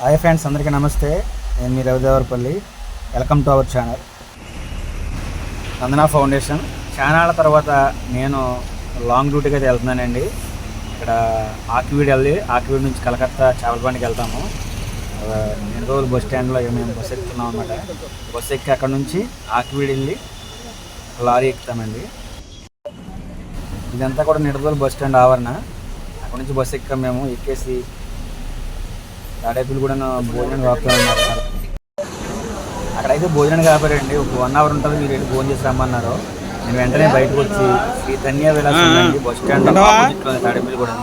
Hi friends అందరికీ నమస్తే. నేను మీ Ravi Devarapalli. Welcome to our channel Nandana foundation. Channel తర్వాత నేను లాంగ్ డ్యూటీకి అయితే వెళ్తున్నానండి. ఇక్కడ ఆకివీడు వెళ్ళి ఆకివీడు నుంచి కలకత్తా చేపలబండికి వెళ్తాము. ఆ, రోజులు బస్ స్టాండ్లో మేము బస్సు ఎక్కుతున్నాం అనమాట బస్సు ఎక్కి అక్కడ నుంచి ఆకివీడు వెళ్ళి లారీ ఎక్కుతామండి. ఇదంతా కూడా నిడదోలు బస్ స్టాండ్ ఆవరణ. అక్కడ నుంచి బస్సు ఎక్కాం మేము ఎక్కేసి తాడేపులు కూడా భోజనం కాపుతున్నారు అక్కడైతే భోజనం కాపారండి ఒక వన్ అవర్ ఉంటుంది. మీరు వెళ్ళి భోజనం చేసి రమ్మన్నారు. నేను వెంటనే బయటకు వచ్చి శ్రీ ధన్య విలాస్ బస్ స్టాండ్ తాడేపులు కూడా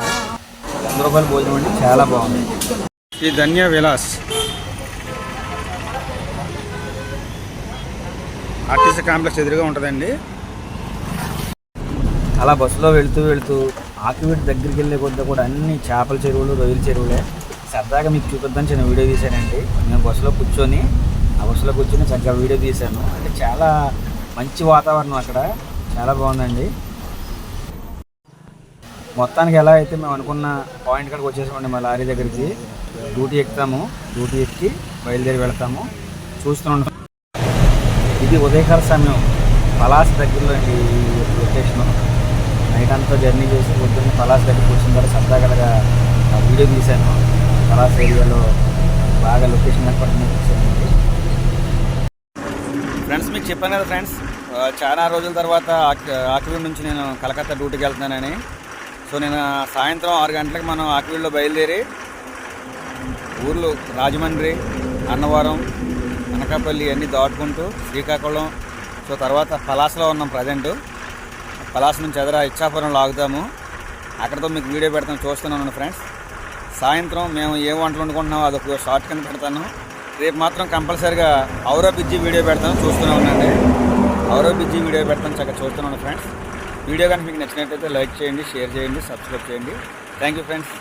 వంద రూపాయల భోజనం అండి. చాలా బాగుంది. శ్రీ ధన్య విలాస్. ఆర్టీసీ కాంప్లెక్స్ ఎదురుగా ఉంటుందండి. అలా బస్సులో వెళ్తూ వెళ్తూ ఆకివీటి దగ్గరికి వెళ్ళే కొద్ది కూడా అన్ని చేపల చెరువులు రొయ్యల చెరువులే. సరదాగా మీకు చూపిద్దాం చిన్న వీడియో తీశానండి. నేను బస్సులో కూర్చొని ఆ బస్సులో కూర్చొని చక్కగా వీడియో తీశాను. అంటే చాలా మంచి వాతావరణం అక్కడ. చాలా బాగుందండి. మొత్తానికి ఎలా అయితే మేము అనుకున్న పాయింట్ కాడికి వచ్చేసామండి మా లారీ దగ్గరికి. డ్యూటీ ఎక్కుతాము. డ్యూటీ ఎక్కి బయలుదేరి వెళ్తాము. చూస్తున్నాం ఇది ఉదయకాల సమయం. పలాస్ దగ్గరలో అండి ఈ లొకేషన్. నైట్ అంతా జర్నీ చేసి పొద్దున్న పలాస్ దగ్గరికి వచ్చిన తర్వాత సరదాగా ఆ వీడియో తీశాను. పలాస్ ఏరియాలో బాగా లొకేషన్ ఏర్పడుతుంది ఫ్రెండ్స్ మీకు చెప్పాను కదా ఫ్రెండ్స్ చాలా రోజుల తర్వాత ఆకివీడు నుంచి నేను కలకత్తా డ్యూటీకి వెళ్తున్నానని. సో నేను సాయంత్రం ఆరు గంటలకు మనం ఆకివీడులో బయలుదేరి ఊర్లు రాజమండ్రి అన్నవరం అనకాపల్లి అన్నీ దాటుకుంటూ శ్రీకాకుళం సో తర్వాత పలాసలో ఉన్నాం ప్రజెంట్ పలాస నుంచి ఎదర ఇచ్చాపురం లాగుతాము అక్కడతో మీకు వీడియో పెడతాను చూస్తున్నాను ఫ్రెండ్స్ సాయంత్రం మేము ఏ వంటలు వండుకుంటున్నామో అదొక షార్ట్ కింద పెడతాను. రేపు మాత్రం కంపల్సరిగా ఔరా బిజ్జి వీడియో పెడతాను చూస్తూనే ఉండండి. ఔరా బిజ్జి వీడియో పెడతాను చక్కగా చూస్తున్నాను ఫ్రెండ్స్ వీడియో కనుక మీకు నచ్చినట్టయితే లైక్ చేయండి షేర్ చేయండి సబ్స్క్రైబ్ చేయండి. థ్యాంక్ యూ ఫ్రెండ్స్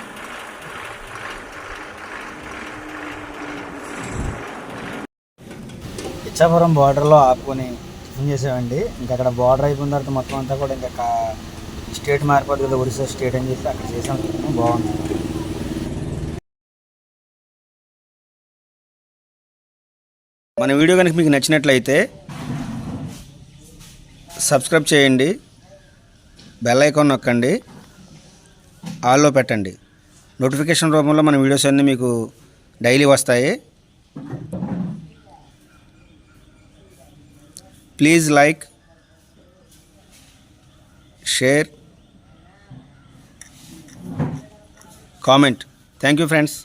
ఇచ్చాపురం బార్డర్లో ఆపుకొని టిఫిన్ చేసామండి. ఇంకా అక్కడ బార్డర్ అయిపోయిన తర్వాత మొత్తం అంతా కూడా ఇంకా స్టేట్ మారిపోతుంది కదా ఒరిస్సా స్టేట్ అని చెప్పి అక్కడ చేసాం. బాగుంది. మన వీడియో కనుక మీకు నచ్చినట్లయితే సబ్స్క్రైబ్ చేయండి బెల్ ఐకాన్ నొక్కండి ఆల్లో పెట్టండి. నోటిఫికేషన్ రూపంలో మన వీడియోస్ అన్నీ మీకు డైలీ వస్తాయి. Please like share comment. Thank you friends.